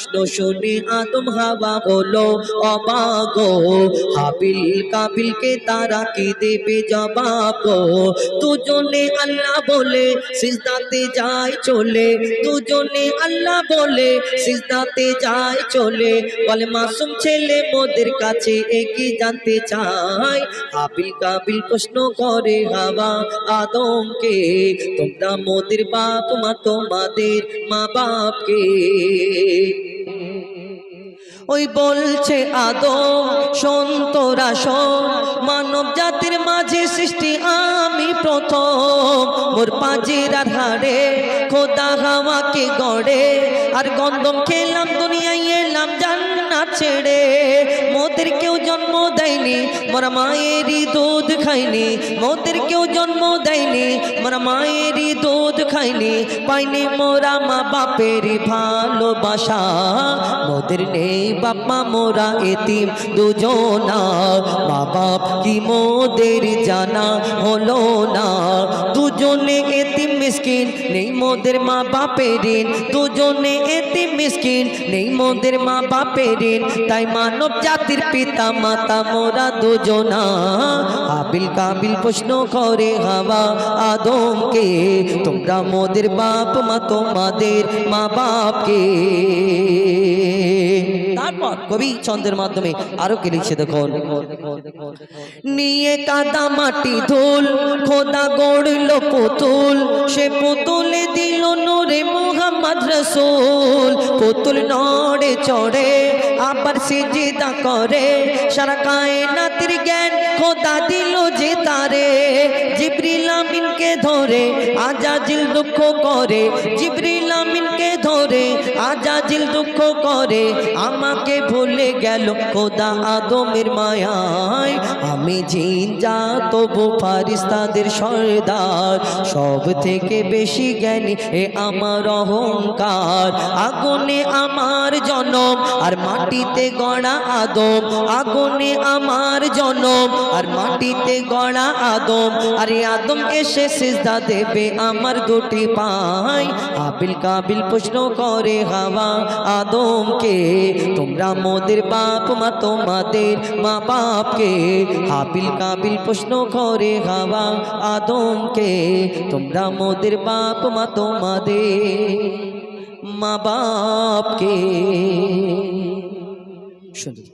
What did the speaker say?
প্রশ্ন শুনে আদম হাওয়া হলো অবাগো হাবিল কাবিলকে তারা কি দেবে জবাব দুজনে আল্লাহ বলে, সিজদাতে যায় চলে। দুজনে আল্লাহ বলে, সিজদাতে যায় চলে। বলে, মাসুম ছেলে মোদের কাছে একই জানতে চায় হাবিল কাবিল প্রশ্ন করে, হাওয়া আদমকে, তোমরা মোদের বাপ, মা তোমাদের মা বাপকে ওই বলছে আদম সন্তরা শোন মানব জাতির মাঝে সৃষ্টি আমি প্রথম। মোর পাজির আর হাড়ে, খোদা হাওয়াকে গড়ে। আর গন্ধম খেলাম, দুনিয়ায় এলাম জান্নাত ছেড়ে। মোদের কেউ জন্ম দেয়নি, মোরা মায়েরই দুধ খাইনি। মোদের কেউ জন্ম দেয়নি, মোরা মায়েরই দুধ খাইনি। পাইনি মোরা মা বাপেরই ভালোবাসা। মোদের নেই বাপমা মোরা এতিম দুজনা। মা বাপ কি মোদের জানা হলো না। দুজনে এতিম মিসকিন, নেই মোদের মা বাপের দুজনে এতিম মিসকিন, নেই মোদের মা বাপের তাই মানব জাতির পিতা, মাতা, মোরা দুজনা। আবিল কাবিল প্রশ্ন করে হাওয়া আদমকে, তোমরা মোদের বাপ, মা তোমাদের মা বাপকে। কবি ছন্দের মাধ্যমে আরও কে লিখছে দেখুন। নিয়ে কাদা মাটি ধুল, খোদা গড়ল পুতুল, সে পুতুলে দিল নোরে মোহাম্মদ রসুল। পুতুল নড়ে চড়ে, আবার সিজিদা করে, সারা কায়নাতের জ্ঞান খোদা দিল যে তারে। জিবরিল আমিনকে ধরে, আজাজিল দুঃখ করে, জিবরিল আমিনকে ধরে আজাজিল দুঃখ করে, আমাকে ভুলে গেল খোদা আদমের মায়ায়। আমি জিন যা তবু ফারিস্তাদের সর্দার। সব থেকে বেশি জ্ঞানী এ আমার অহংকার। আগুনে আমার জনম, আর মাটিতে গড়া আদম। আগুনে আমার জনম, আর মাটিতে গড়া আদম। আরে আদম এসে সিজদা দেবে আমার দুটি পাই আবিল কাবিল প্রশ্ন করে হাওয়া আদমকে, তোমরা মোদের বাপ মা, তোমাদের মা বাপকে, হাবিল কাবিল প্রশ্ন করে হাওয়া আদমকে, তোমরা মোদের বাপ মা, তোমাদের মা বাপকে। শুনুন।